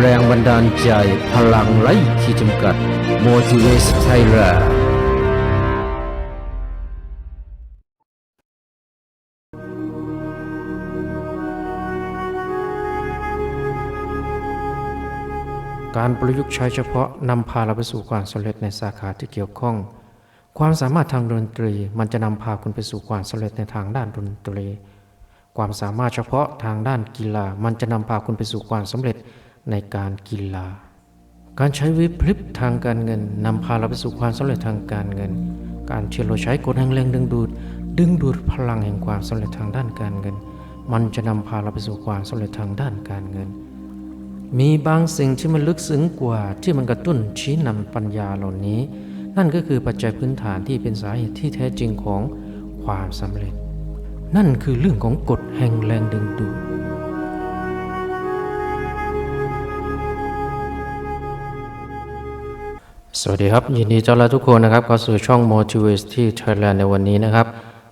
แรงบันดาลใจพลังไร้ขีดจำกัด Motivate Thailand การประยุกต์ใช้เฉพาะนำพาเราไปสู่ความสำเร็จในสาขาที่เกี่ยวข้อง ความสามารถทางดนตรีมันจะนำพาคุณไปสู่ความสำเร็จในทางด้านดนตรี ความสามารถเฉพาะทางด้านกีฬามันจะนำพาคุณไปสู่ความสำเร็จ ในการกีฬา การใช้วิพลิบทางการเงินนำพาเราไปสู่ความสำเร็จทางการเงิน การที่เราใช้กฎแห่งแรงดึงดูด ดึงดูดพลังแห่งความสำเร็จทางด้านการเงิน มันจะนำพาเราไปสู่ความสำเร็จทางด้านการเงิน มีบางสิ่งที่มันลึกซึ้งกว่าที่มันกระตุ้นชี้นำปัญญาเหล่านี้ นั่นก็คือปัจจัยพื้นฐานที่เป็นสาเหตุที่แท้จริงของความสำเร็จ นั่นคือเรื่องของกฎแห่งแรงดึงดูด วัสดีครับ ยินดีต้อนรับทุกคนนะครับเข้าสู่ช่อง Motivate ที่ Thailand ในวันนี้นะครับ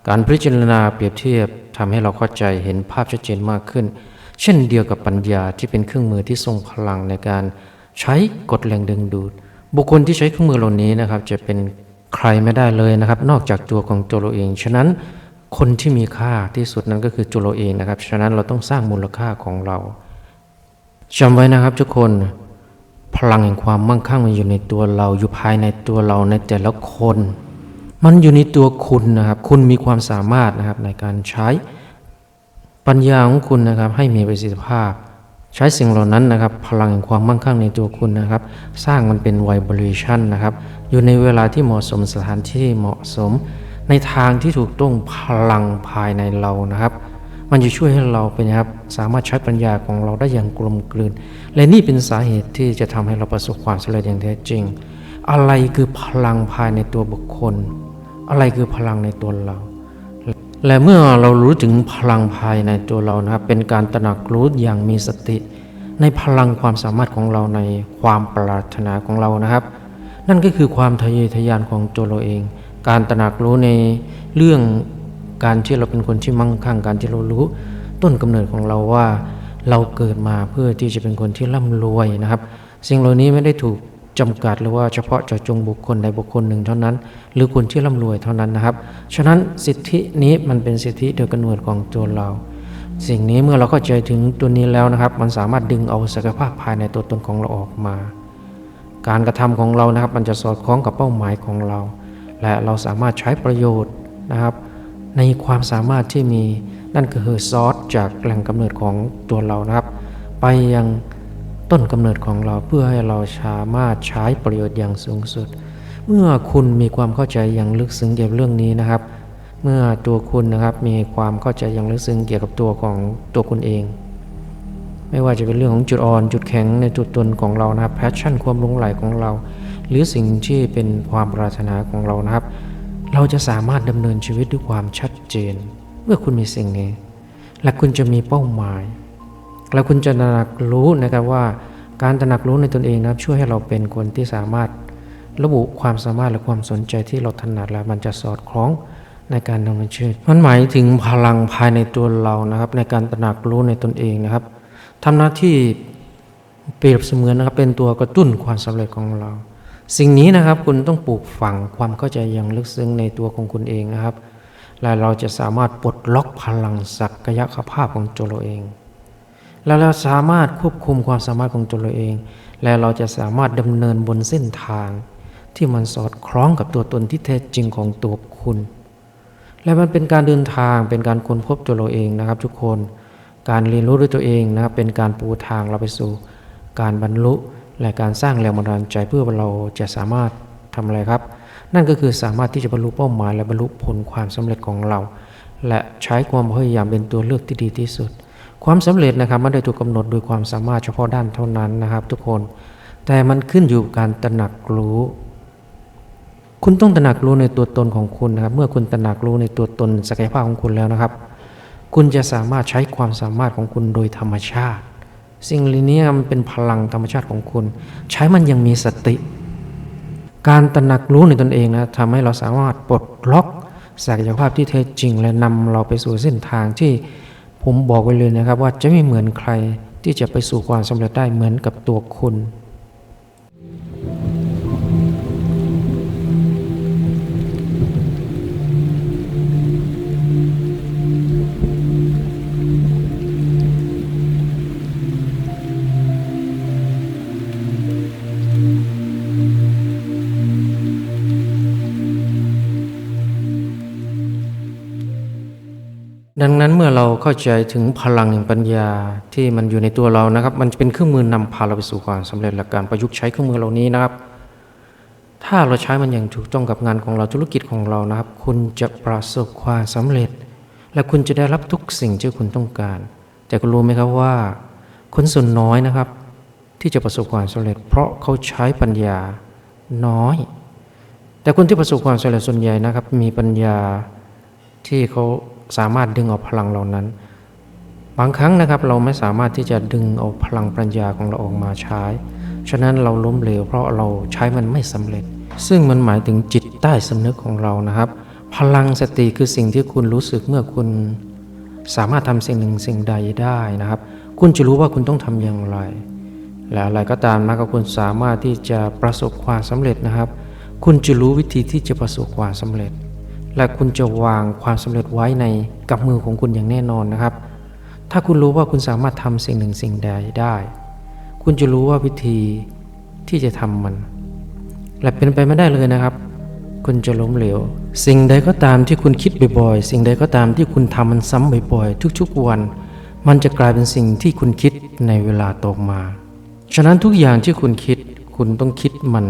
การพิจารณาเปรียบเทียบทำให้เราเข้าใจเห็นภาพชัดเจนมากขึ้น เช่นเดียวกับปัญญาที่เป็นเครื่องมือที่ทรงพลังในการใช้กฎแรงดึงดูด บุคคลที่ใช้เครื่องมือเหล่านี้นะครับ จะเป็นใครไม่ได้เลยนะครับ นอกจากตัวของตัวเราเอง ฉะนั้นคนที่มีค่าที่สุดนั้นก็คือตัวเราเองนะครับ ฉะนั้นเราต้องสร้างมูลค่าของเราจำไว้นะครับทุกคน พลังแห่งความมั่งคั่งมันอยู่ในตัวเราอยู่ภายในตัวเราในแต่ละคน มันอยู่ในตัวคุณนะครับ คุณมีความสามารถนะครับในการใช้ปัญญาของคุณนะครับให้มีประสิทธิภาพ ใช้สิ่งเหล่านั้นนะครับ พลังแห่งความมั่งคั่งในตัวคุณนะครับ สร้างมันเป็นไวบริชันนะครับ อยู่ในเวลาที่เหมาะสมสถานที่ที่เหมาะสม ในทางที่ถูกต้องพลังภายในเรานะครับ มันจะช่วยให้เราเป็นครับสามารถใช้ปัญญาของเราได้อย่างกลมกลืน และนี่เป็นสาเหตุที่จะทำให้เราประสบความสำเร็จอย่างแท้จริง อะไรคือพลังภายในตัวบุคคล อะไรคือพลังในตัวเรา และเมื่อเรารู้ถึงพลังภายในตัวเรานะครับเป็นการตระหนักรู้อย่างมีสติ ในพลังความสามารถของเราในความปรารถนาของเรานะครับ นั่นก็คือความทะเยอทะยานของตัวเราเอง การตระหนักรู้ในเรื่อง การที่เราเป็นคนที่มั่งคั่งการที่เรารู้ต้นกำเนิดของเราว่า เราเกิดมาเพื่อที่จะเป็นคนที่ร่ำรวยนะครับ สิ่งเหล่านี้ไม่ได้ถูกจำกัดหรือว่าเฉพาะเจาะจงบุคคลใดบุคคลหนึ่งเท่านั้น หรือคนที่ร่ำรวยเท่านั้นนะครับ ฉะนั้นสิทธินี้มันเป็นสิทธิโดยกำเนิดของตัวเรา สิ่งนี้เมื่อเราเข้าใจถึงตัวนี้แล้วนะครับ มันสามารถดึงเอาศักยภาพภายในตัวตนของเราออกมา การกระทำของเรานะครับ มันจะสอดคล้องกับเป้าหมายของเรา และเราสามารถใช้ประโยชน์นะครับ ในความสามารถที่มีนั่นก็คือซอสจากแหล่งกำเนิดของตัวเรานะครับ ไปยังต้นกำเนิดของเราเพื่อให้เราสามารถใช้ประโยชน์อย่างสูงสุด เมื่อคุณมีความเข้าใจอย่างลึกซึ้งเกี่ยวกับเรื่องนี้นะครับ เมื่อตัวคุณนะครับมีความเข้าใจอย่างลึกซึ้งเกี่ยวกับตัวของตัวคุณเอง ไม่ว่าจะเป็นเรื่องของจุดอ่อน จุดแข็งในตัวตนของเรานะครับแพชชั่นความหลงไหลของเรา หรือสิ่งที่เป็นความปรารถนาของเรานะครับ เราจะสามารถดำเนินชีวิตด้วยความชัดเจน เมื่อคุณมีสิ่งนี้ และคุณจะมีเป้าหมาย และคุณจะตระหนักรู้นะครับว่า การตระหนักรู้ในตนเองนะครับช่วยให้เราเป็นคนที่สามารถระบุความสามารถและความสนใจที่เราถนัดและมันจะสอดคล้องในการดำเนินชีวิตมันหมายถึงพลังภายในตัวเรานะครับ ในการตระหนักรู้ในตนเองนะครับทำหน้าที่เปรียบเสมือนนะครับเป็นตัวกระตุ้นความสำเร็จของเรา สิ่งนี้นะครับคุณต้องปลูกฝังความเข้าใจอย่างลึกซึ้งในตัวของคุณเองนะครับ และเราจะสามารถปลดล็อกพลังศักยภาพของตัวเราเอง และเราสามารถควบคุมความสามารถของตัวเราเอง และเราจะสามารถดำเนินบนเส้นทาง ที่มันสอดคล้องกับตัวตนที่แท้จริงของตัวคุณ และมันเป็นการเดินทางเป็นการค้นพบตัวเราเองนะครับ ทุกคน การเรียนรู้ด้วยตัวเองนะครับเป็นการปูทางเราไปสู่ การบรรลุ และการสร้างแรงบันดาลใจเพื่อเราจะสามารถทำอะไรครับ นั่นก็คือสามารถที่จะบรรลุเป้าหมาย และบรรลุผลความสำเร็จของเรา และใช้ความพยายามเป็นตัวเลือกที่ดีที่สุด ความสำเร็จนะครับไม่ได้ถูกกำหนดโดยความสามารถเฉพาะด้านเท่านั้นนะครับ ทุกคน แต่มันขึ้นอยู่กับการตระหนักรู้ คุณต้องตระหนักรู้ในตัวตนของคุณนะครับ เมื่อคุณตระหนักรู้ในตัวตนศักยภาพของคุณแล้วนะครับ คุณจะสามารถใช้ความสามารถของคุณโดยธรรมชาติ สิ่งเหล่านี้มันเป็นพลังธรรมชาติของคุณ ใช้มันยังมีสติ การตระหนักรู้ในตนเองนะทำให้เราสามารถปลดล็อกศักยภาพที่แท้จริง และนำเราไปสู่เส้นทางที่ผมบอกไว้เลยนะครับ ว่าจะไม่เหมือนใครที่จะไปสู่ความสำเร็จได้เหมือนกับตัวคุณ เมื่อเราเข้าใจถึงพลังแห่งปัญญาที่มันอยู่ในตัวเรานะครับ มันจะเป็นเครื่องมือนำพาเราไปสู่ความสำเร็จและการประยุกต์ใช้เครื่องมือเหล่านี้นะครับ ถ้าเราใช้มันอย่างถูกต้องกับงานของเราธุรกิจของเรานะครับ คุณจะประสบความสำเร็จ และคุณจะได้รับทุกสิ่งที่คุณต้องการ แต่คุณรู้ไหมครับว่า คนส่วนน้อยนะครับ ที่จะประสบความสำเร็จ เพราะเขาใช้ปัญญาน้อย แต่คนที่ประสบความสำเร็จส่วนใหญ่นะครับ มีปัญญาที่เขา สามารถดึงเอาพลังเหล่านั้น บางครั้งนะครับเราไม่สามารถที่จะดึงเอาพลังปัญญาของเราออกมาใช้ ฉะนั้นเราล้มเหลวเพราะเราใช้มันไม่สำเร็จ ซึ่งมันหมายถึงจิตใต้สำนึกของเรานะครับ พลังสติคือสิ่งที่คุณรู้สึกเมื่อคุณสามารถทำสิ่งหนึ่งสิ่งใดได้นะครับ คุณจะรู้ว่าคุณต้องทำอย่างไร และอะไรก็ตามนะครับคุณสามารถที่จะประสบความสำเร็จนะครับ คุณจะรู้วิธีที่จะประสบความสำเร็จ และคุณจะวางความสำเร็จไว้ในกับมือของคุณอย่างแน่นอนนะครับ ถ้าคุณรู้ว่าคุณสามารถทำสิ่งหนึ่งสิ่งใดได้ คุณจะรู้ว่าวิธีที่จะทำมัน และเป็นไปไม่ได้เลยนะครับ คุณจะล้มเหลว สิ่งใดก็ตามที่คุณคิดบ่อยๆ สิ่งใดก็ตามที่คุณทำมันซ้ำบ่อยๆ ทุกๆวัน มันจะกลายเป็นสิ่งที่คุณคิดในเวลาต่อมา ฉะนั้นทุกอย่างที่คุณคิด คุณต้องคิดมัน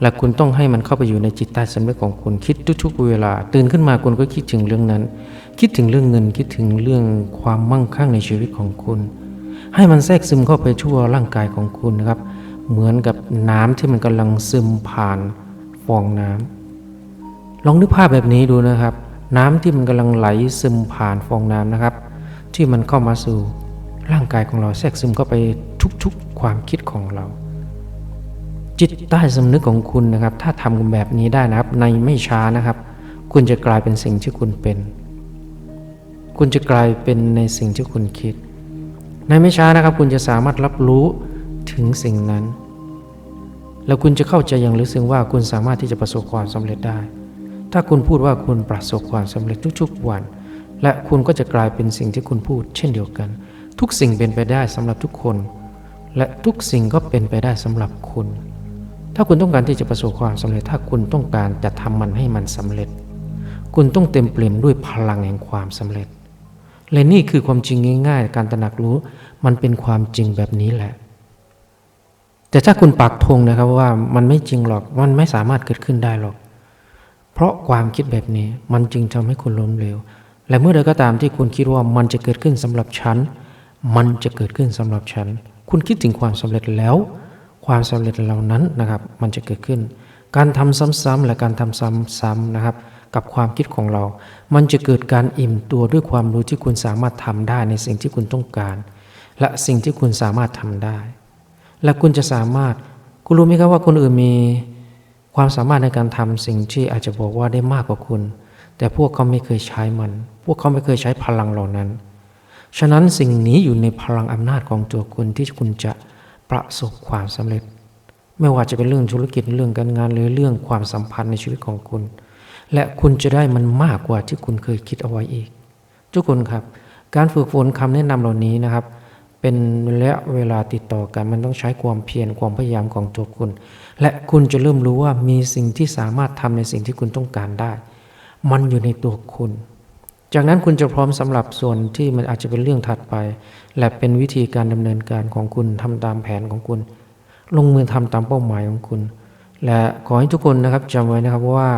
และคุณต้องให้มันเข้าไปอยู่ในจิตใต้สำนึกของคุณคิดทุกๆเวลา ตื่นขึ้นมาคุณก็คิดถึงเรื่องนั้น คิดถึงเรื่องเงินคิดถึงเรื่องความมั่งคั่งในชีวิตของคุณ ให้มันแทรกซึมเข้าไปทั่วร่างกายของคุณนะครับ เหมือนกับน้ำที่มันกำลังซึมผ่านฟองน้ำลองนึกภาพแบบนี้ดูนะครับ น้ำที่มันกำลังไหลซึมผ่านฟองน้ำนะครับ ที่มันเข้ามาสู่ร่างกายของเราแทรกซึมเข้าไปทุกๆ ความคิดของเรา จิตใต้สำนึกของคุณนะครับ ถ้าทำแบบนี้ได้นะครับ ในไม่ช้านะครับ คุณจะกลายเป็นสิ่งที่คุณเป็น คุณจะกลายเป็นในสิ่งที่คุณคิด ในไม่ช้านะครับ คุณจะสามารถรับรู้ถึงสิ่งนั้น แล้วคุณจะเข้าใจอย่างลึกซึ้งว่าคุณสามารถที่จะประสบความสำเร็จได้ ถ้าคุณพูดว่าคุณประสบความสำเร็จทุกๆวัน และคุณก็จะกลายเป็นสิ่งที่คุณพูด เช่นเดียวกัน ทุกสิ่งเป็นไปได้สำหรับทุกคน และทุกสิ่งก็เป็นไปได้สำหรับคุณ ถ้าคุณต้องการที่จะประสบความสำเร็จ ถ้าคุณต้องการจะทำมันให้มันสำเร็จ คุณต้องเต็มเปี่ยมด้วยพลังแห่งความสำเร็จ และนี่คือความจริงง่ายๆ การตระหนักรู้มันเป็นความจริงแบบนี้แหละ แต่ถ้าคุณปักธงนะครับว่ามันไม่จริงหรอกมันไม่สามารถเกิดขึ้นได้หรอก เพราะความคิดแบบนี้มันจึงทำให้คุณล้มเหลวและเมื่อใดก็ตามที่คุณคิดว่ามันจะเกิดขึ้นสำหรับฉัน มันจะเกิดขึ้นสำหรับฉัน คุณคิดถึงความสำเร็จแล้ว ความสำเร็จเหล่านั้นนะครับมันจะเกิดขึ้น การทำซ้ำๆและการทำซ้ำๆนะครับ กับความคิดของเรา มันจะเกิดการอิ่มตัวด้วยความรู้ที่คุณสามารถทำได้ในสิ่งที่คุณต้องการ และสิ่งที่คุณสามารถทำได้ และคุณจะสามารถคุณรู้ไหมครับว่าคนอื่นมีความสามารถในการทำสิ่งที่อาจจะบอกว่าได้มากกว่าคุณ แต่พวกเขาไม่เคยใช้มัน พวกเขาไม่เคยใช้พลังเหล่านั้น ฉะนั้นสิ่งนี้อยู่ในพลังอำนาจของตัวคุณที่คุณจะ ประสบความสำเร็จ ไม่ว่าจะเป็นเรื่องธุรกิจเรื่องการงานหรือเรื่องความสัมพันธ์ในชีวิตของคุณ และคุณจะได้มันมากกว่าที่คุณเคยคิดเอาไว้อีก ทุกคนครับ การฝึกฝนคำแนะนำเหล่านี้นะครับ เป็นระยะเวลาติดต่อกันมันต้องใช้ความเพียรความพยายามของตัวคุณ และคุณจะเริ่มรู้ว่ามีสิ่งที่สามารถทำในสิ่งที่คุณต้องการได้ มันอยู่ในตัวคุณจากนั้นคุณจะพร้อมสำหรับส่วนที่มันอาจจะเป็นเรื่องถัดไป และเป็นวิธีการดำเนินการของคุณทำตามแผนของคุณ ลงมือทำตามเป้าหมายของคุณ และขอให้ทุกคนนะครับจำไว้นะครับว่า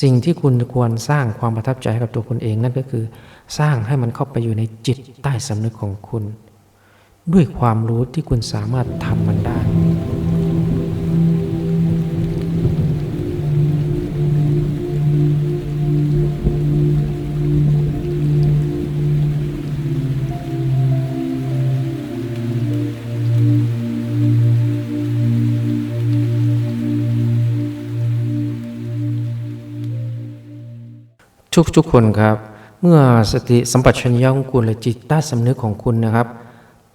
สิ่งที่คุณควรสร้างความประทับใจให้กับตัวคุณเองนั่นก็คือ สร้างให้มันเข้าไปอยู่ในจิตใต้สำนึกของคุณ ด้วยความรู้ที่คุณสามารถทำมันได้ ทุกๆคนครับ เมื่อสติสัมปชัญญะของคุณและจิตใต้สำนึกของคุณนะครับ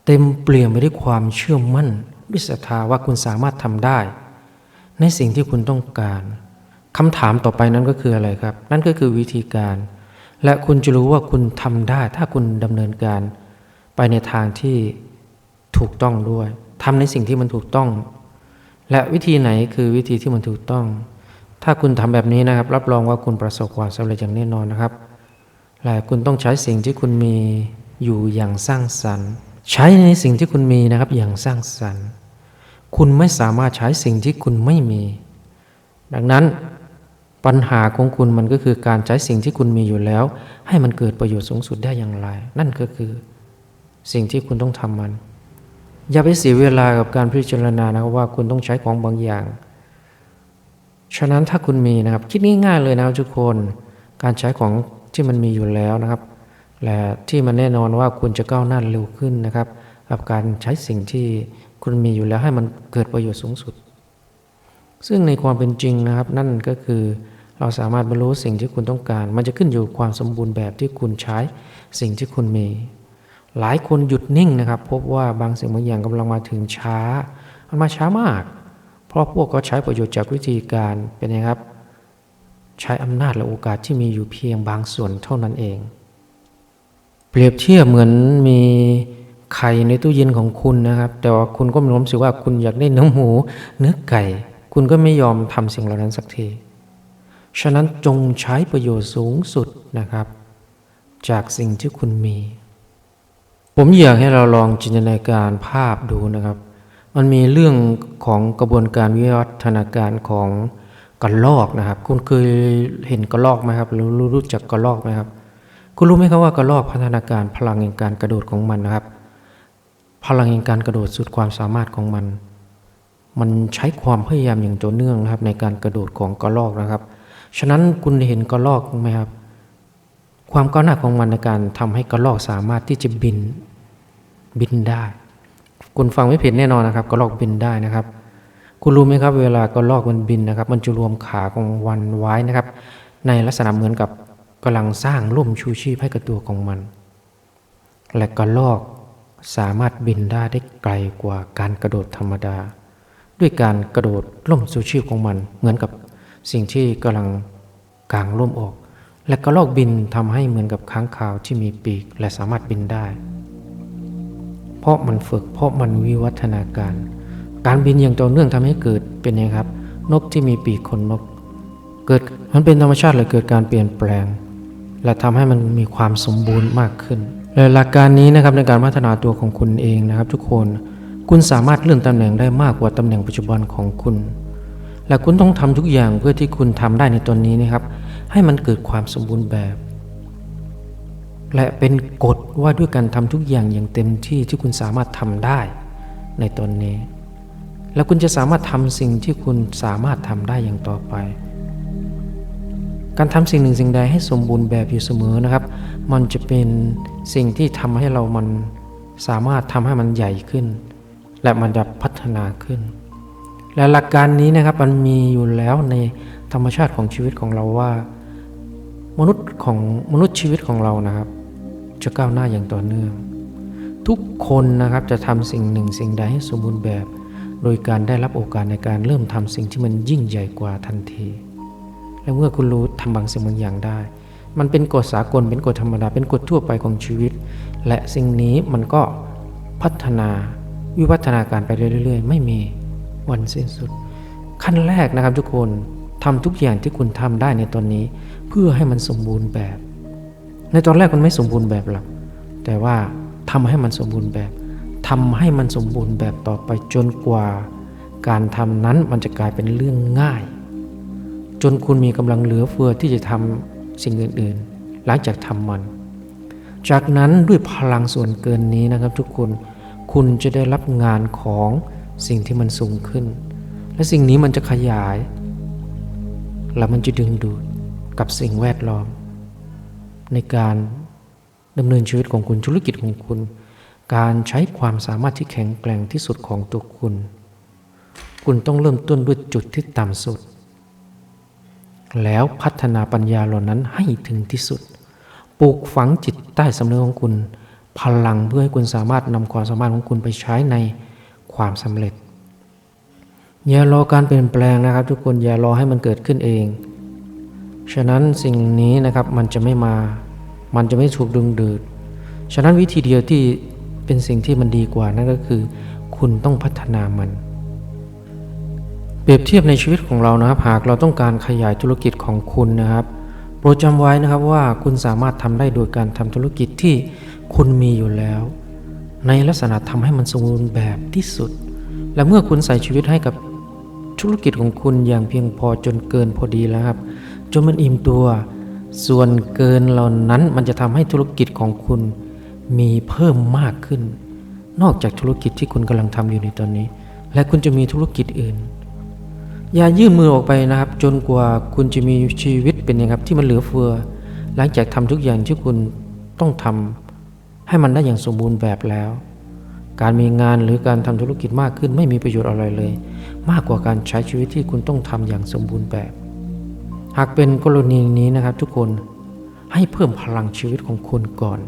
เต็มเปลี่ยนไปด้วยความเชื่อมั่นด้วยศรัทธาว่าคุณสามารถทำได้ ในสิ่งที่คุณต้องการคำถามต่อไปนั้นก็คืออะไรครับ นั่นก็คือวิธีการ และคุณจะรู้ว่าคุณทำได้ ถ้าคุณดำเนินการ ไปในทางที่ถูกต้องด้วยทำในสิ่งที่มันถูกต้อง และวิธีไหนคือวิธีที่มันถูกต้อง ถ้าคุณทำแบบนี้นะครับ รับรองว่าคุณประสบความสำเร็จอย่างแน่นอนนะครับและคุณต้องใช้สิ่งที่คุณมีอยู่อย่างสร้างสรรค์ ใช้ในสิ่งที่คุณมีนะครับอย่างสร้างสรรค์ คุณไม่สามารถใช้สิ่งที่คุณไม่มี ดังนั้นปัญหาของคุณมันก็คือการใช้สิ่งที่คุณมีอยู่แล้ว ให้มันเกิดประโยชน์สูงสุดได้อย่างไร นั่นก็คือสิ่งที่คุณต้องทำมัน อย่าไปเสียเวลากับการพิจารณานะครับว่าคุณต้องใช้ของบางอย่าง ฉะนั้นถ้าคุณมีนะครับ คิดง่ายๆเลยนะครับทุกคนการใช้ของที่มันมีอยู่แล้วนะครับ และที่มันแน่นอนว่าคุณจะก้าวหน้าเร็วขึ้นนะครับกับการใช้สิ่งที่คุณมีอยู่แล้วให้มันเกิดประโยชน์สูงสุด ซึ่งในความเป็นจริงนะครับ นั่นก็คือเราสามารถบรรลุสิ่งที่คุณต้องการ มันจะขึ้นอยู่ความสมบูรณ์แบบที่คุณใช้สิ่งที่คุณมี หลายคนหยุดนิ่งนะครับ พบว่าบางสิ่งบางอย่างกำลังมาถึงช้า มันมาช้ามาก เพราะพวกเขาใช้ประโยชน์จากวิธีการเป็นไงครับ ใช้อำนาจและโอกาสที่มีอยู่เพียงบางส่วนเท่านั้นเอง เปรียบเทียบเหมือนมีไข่ในตู้เย็นของคุณนะครับ แต่ว่าคุณก็มีความรู้สึกว่าคุณอยากได้เนื้อหมู เนื้อไก่ คุณก็ไม่ยอมทำสิ่งเหล่านั้นสักทีฉะนั้นจงใช้ประโยชน์สูงสุดนะครับ จากสิ่งที่คุณมี ผมอยากให้เราลองจินตนาการภาพดูนะครับ มันมีเรื่องของกระบวนการวิวัฒนาการของกระรอกนะครับ คุณเคยเห็นกระรอกไหมครับหรือรู้รู้จักกระรอกไหมครับ คุณรู้ไหมครับว่ากระรอกพัฒนาการพลังแห่งการกระโดดของมันนะครับ พลังแห่งการกระโดดสุดความสามารถของมัน มันใช้ความพยายามอย่างต่อเนื่องนะครับ ในการกระโดดของกระรอกนะครับ ฉะนั้นคุณเห็นกระรอกไหมครับ ความก้าวหน้าของมันในการทำให้กระรอกสามารถที่จะบินบินได้ คุณฟังไม่ผิดแน่นอนนะครับกระรอกบินได้นะครับ คุณรู้ไหมครับ เวลากระรอกมันบินนะครับ มันจะรวมขาของวันไว้นะครับ ในลักษณะเหมือนกับกำลังสร้างร่มชูชีพให้กับตัวของมัน และกระรอกสามารถบินได้ได้ไกลกว่าการกระโดดธรรมดา ด้วยการกระโดดร่มชูชีพของมัน เหมือนกับสิ่งที่กำลังกางร่มออก และกระรอกบินทำให้เหมือนกับค้างคาวที่มีปีกและสามารถบินได้ ราะมันฝึก เพราะมันวิวัฒนาการ การบินอย่างต่อเนื่องทำให้เกิดเป็นไงครับ นกที่มีปีกขนนก เกิดมันเป็นธรรมชาติเลยเกิดการเปลี่ยนแปลง และทำให้มันมีความสมบูรณ์มากขึ้นและหลักการนี้นะครับในการพัฒนาตัวของคุณเองนะครับ ทุกคนคุณสามารถเลื่อนตำแหน่งได้มากกว่าตำแหน่งปัจจุบันของคุณ และคุณต้องทำทุกอย่างเพื่อที่คุณทำได้ในตอนนี้นะครับ ให้มันเกิดความสมบูรณ์แบบ และเป็นกฎว่าด้วยการทำทุกอย่างอย่างเต็มที่ที่คุณสามารถทำได้ในตอนนี้ แล้วคุณจะสามารถทำสิ่งที่คุณสามารถทำได้อย่างต่อไป การทำสิ่งหนึ่งสิ่งใดให้สมบูรณ์แบบอยู่เสมอนะครับ มันจะเป็นสิ่งที่ทำให้เรามันสามารถทำให้มันใหญ่ขึ้น และมันจะพัฒนาขึ้น และหลักการนี้นะครับมันมีอยู่แล้วในธรรมชาติของชีวิตของเราว่า มนุษย์ของมนุษย์ชีวิตของเรานะครับ จะก้าวหน้าอย่างต่อเนื่อง ทุกคนนะครับจะทำสิ่งหนึ่งสิ่งใดให้สมบูรณ์แบบ โดยการได้รับโอกาสในการเริ่มทำสิ่งที่มันยิ่งใหญ่กว่าทันที และเมื่อคุณรู้ทำบางสิ่งบางอย่างได้ มันเป็นกฎสากลเป็นกฎธรรมดาเป็นกฎทั่วไปของชีวิต และสิ่งนี้มันก็พัฒนาวิวัฒนาการไปเรื่อยๆ ไม่มีวันสิ้นสุด ขั้นแรกนะครับทุกคนทำทุกอย่างที่คุณทำได้ในตอนนี้ เพื่อให้มันสมบูรณ์แบบ ในตอนแรกมันไม่สมบูรณ์แบบหรอกแต่ว่าทำให้มันสมบูรณ์แบบทำให้มันสมบูรณ์แบบต่อไปจนกว่า การทำนั้นมันจะกลายเป็นเรื่องง่าย จนคุณมีกำลังเหลือเฟือที่จะทำสิ่งอื่นๆ หลังจากทำมัน จากนั้นด้วยพลังส่วนเกินนี้นะครับทุกคนคุณจะได้รับงานของสิ่งที่มันสูงขึ้น และสิ่งนี้มันจะขยาย และมันจะดึงดูดกับสิ่งแวดล้อม ในการดำเนินชีวิตของคุณธุรกิจของคุณ การใช้ความสามารถที่แข็งแกร่งที่สุดของตัวคุณ คุณต้องเริ่มต้นด้วยจุดที่ต่ำสุด แล้วพัฒนาปัญญาเหล่านั้นให้ถึงที่สุด ปลูกฝังจิตใต้สำนึกของคุณ พลังเพื่อให้คุณสามารถนำความสามารถของคุณไปใช้ในความสำเร็จอย่ารอการเปลี่ยนแปลงนะครับ ทุกคนอย่ารอให้มันเกิดขึ้นเอง ฉะนั้นสิ่งนี้นะครับมันจะไม่มา มันจะไม่ถูกดึงดูด ฉะนั้นวิธีเดียวที่เป็นสิ่งที่มันดีกว่านั่นก็คือ คุณต้องพัฒนามัน เปรียบเทียบในชีวิตของเรานะครับ หากเราต้องการขยายธุรกิจของคุณนะครับ โปรดจำไว้นะครับว่าคุณสามารถทำได้โดยการทำธุรกิจที่คุณมีอยู่แล้ว ในลักษณะทำให้มันสมบูรณ์แบบที่สุด และเมื่อคุณใส่ชีวิตให้กับธุรกิจของคุณอย่างเพียงพอจนเกินพอดีแล้วครับ จนมันอิ่มตัว ส่วนเกินเหล่านั้นมันจะทำให้ธุรกิจของคุณมีเพิ่มมากขึ้น นอกจากธุรกิจที่คุณกำลังทำอยู่ในตอนนี้ และคุณจะมีธุรกิจอื่น อย่ายื่นมือออกไปนะครับ จนกว่าคุณจะมีชีวิตเป็นอย่างครับที่มันเหลือเฟือ หลังจากทำทุกอย่างที่คุณต้องทำให้มันได้อย่างสมบูรณ์แบบแล้ว การมีงานหรือการทำธุรกิจมากขึ้นไม่มีประโยชน์อะไรเลย มากกว่าการใช้ชีวิตที่คุณต้องทำอย่างสมบูรณ์แบบ หากเป็นกรณีนี้นะครับทุกคนให้เพิ่มพลังชีวิตของคุณก่อน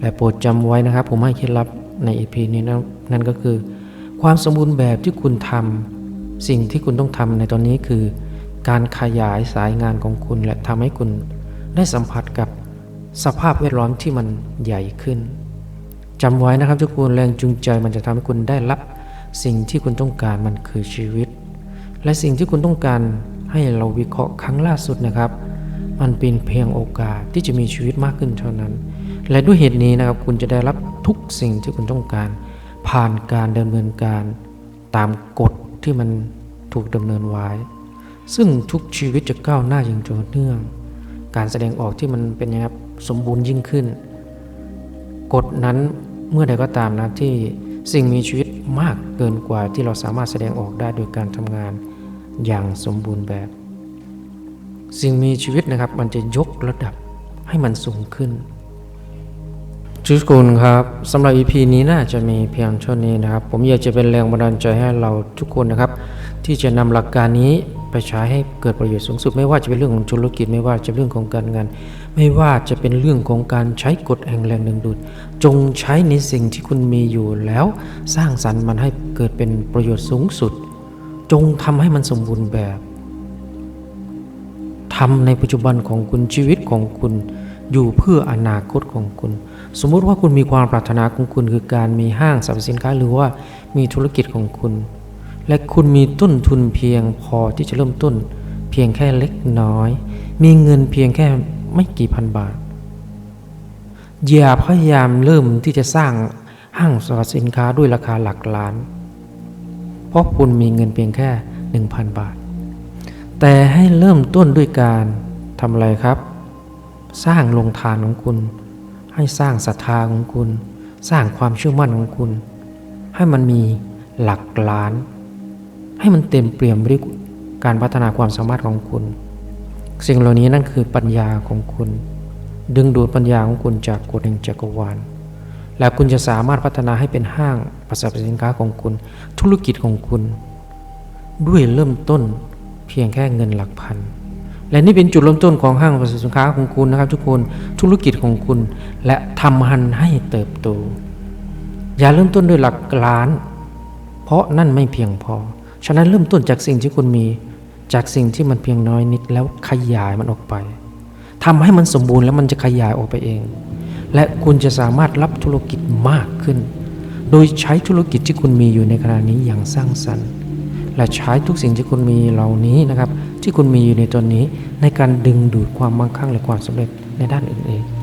และโปรดจำไว้นะครับ ผมให้เคล็ดลับใน EP นี้นะนั่นก็คือ ความสมบูรณ์แบบที่คุณทำสิ่งที่คุณต้องทำในตอนนี้คือ การขยายสายงานของคุณและทำให้คุณได้สัมผัสกับสภาพแวดล้อมที่มันใหญ่ขึ้นจำไว้นะครับทุกคนแรงจูงใจมันจะทำให้คุณได้รับสิ่งที่คุณต้องการมันคือชีวิต และสิ่งที่คุณต้องการ ให้เราวิเคราะห์ครั้งล่าสุดนะครับ มันเป็นเพียงโอกาสที่จะมีชีวิตมากขึ้นเท่านั้น และด้วยเหตุนี้นะครับคุณจะได้รับทุกสิ่งที่คุณต้องการ ผ่านการดำเนินการตามกฎที่มันถูกดำเนินไว้ ซึ่งทุกชีวิตจะก้าวหน้าอย่างต่อเนื่อง การแสดงออกที่มันเป็นอย่างนี้ครับสมบูรณ์ยิ่งขึ้น กฎนั้นเมื่อใดก็ตามนะที่สิ่งมีชีวิตมากเกินกว่าที่เราสามารถแสดงออกได้โดยการทำงาน อย่างสมบูรณ์แบบ สิ่งมีชีวิตนะครับ มันจะยกระดับให้มันสูงขึ้นทุกคนครับสำหรับ EP นี้น่าจะมีเพียงเท่านี้นะครับ ผมอยากจะเป็นแรงบันดาลใจให้เราทุกคนนะครับ ที่จะนำหลักการนี้ไปใช้ให้เกิดประโยชน์สูงสุด ไม่ว่าจะเป็นเรื่องของธุรกิจไม่ว่าจะเป็นเรื่องของการงาน ไม่ว่าจะเป็นเรื่องของการใช้กฎแห่งแรงดึงดูด จงใช้ในสิ่งที่คุณมีอยู่แล้ว สร้างสรรค์มันให้เกิดเป็นประโยชน์สูงสุด จงทำให้มันสมบูรณ์แบบทำในปัจจุบันของคุณชีวิตของคุณอยู่เพื่ออนาคตของคุณ สมมุติว่าคุณมีความปรารถนาของคุณคือการมีห้างสรรพสินค้าหรือว่ามีธุรกิจของคุณ และคุณมีต้นทุนเพียงพอที่จะเริ่มต้น เพียงแค่เล็กน้อย มีเงินเพียงแค่ไม่กี่พันบาท อย่าพยายามเริ่มที่จะสร้างห้างสรรพสินค้าด้วยราคาหลักล้าน เพราะคุณมีเงินเพียงแค่ 1,000 บาท แต่ให้เริ่มต้นด้วยการทำอะไรครับ สร้างโรงทานของคุณ ให้สร้างศรัทธาของคุณ สร้างความเชื่อมั่นของคุณ ให้มันมีหลักล้าน ให้มันเต็มเปี่ยมด้วยการพัฒนาความสามารถของคุณ สิ่งเหล่านี้นั่นคือปัญญาของคุณ ดึงดูดปัญญาของคุณจากกฎแห่งจักรวาล และคุณจะสามารถพัฒนาให้เป็นห้างประสาทสินค้าของคุณ ธุรกิจของคุณ ด้วยเริ่มต้นเพียงแค่เงินหลักพัน และนี่เป็นจุดเริ่มต้นของห้างประสาสินค้าของคุณนะครับ ทุกคนธุรกิจของคุณ และทำมันให้เติบโต อย่าเริ่มต้นด้วยหลักล้าน เพราะนั่นไม่เพียงพอ ฉะนั้นเริ่มต้นจากสิ่งที่คุณมี จากสิ่งที่มันเพียงน้อยนิดแล้วขยายมันออกไปทำให้มันสมบูรณ์แล้วมันจะขยายออกไปเอง และคุณจะสามารถรับธุรกิจมากขึ้น โดยใช้ธุรกิจที่คุณมีอยู่ในขณะนี้อย่างสร้างสรรค์ และใช้ทุกสิ่งที่คุณมีเหล่านี้นะครับ ที่คุณมีอยู่ในตอนนี้ ในการดึงดูดความมั่งคั่งและความสำเร็จในด้านอื่นๆ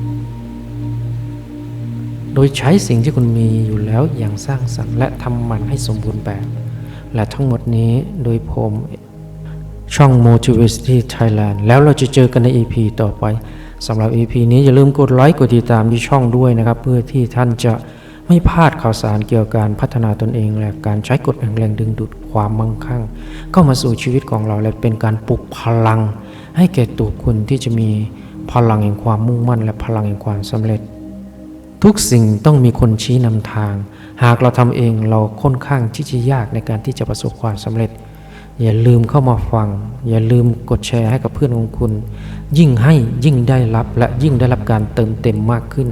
โดยใช้สิ่งที่คุณมีอยู่แล้วอย่างสร้างสรรค์ และทำมันให้สมบูรณ์แบบ และทั้งหมดนี้โดยผมช่อง Motivity Thailand แล้วเราจะเจอกันใน EP ต่อไป สำหรับ EP นี้อย่าลืมกดไลค์กดติดตามที่ช่องด้วยนะครับ เพื่อที่ท่านจะไม่พลาดข่าวสารเกี่ยวกับการพัฒนาตนเองและการใช้กฎแห่งแรงดึงดูดความมั่งคั่ง เข้ามาสู่ชีวิตของเราและเป็นการปลุกพลัง ให้แก่ตัวคุณที่จะมีพลังแห่งความมุ่งมั่น และพลังแห่งความสำเร็จ ทุกสิ่งต้องมีคนชี้นำทาง หากเราทำเองเราค่อนข้างที่จะยากในการที่จะประสบความสำเร็จ อย่าลืมเข้ามาฟัง อย่าลืมกดแชร์ให้กับเพื่อนของคุณ ยิ่งให้ยิ่งได้รับและยิ่งได้รับการเติมเต็มมากขึ้น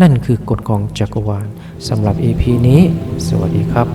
นั่นคือกฎของจักรวาลสำหรับ EP นี้ สวัสดีครับ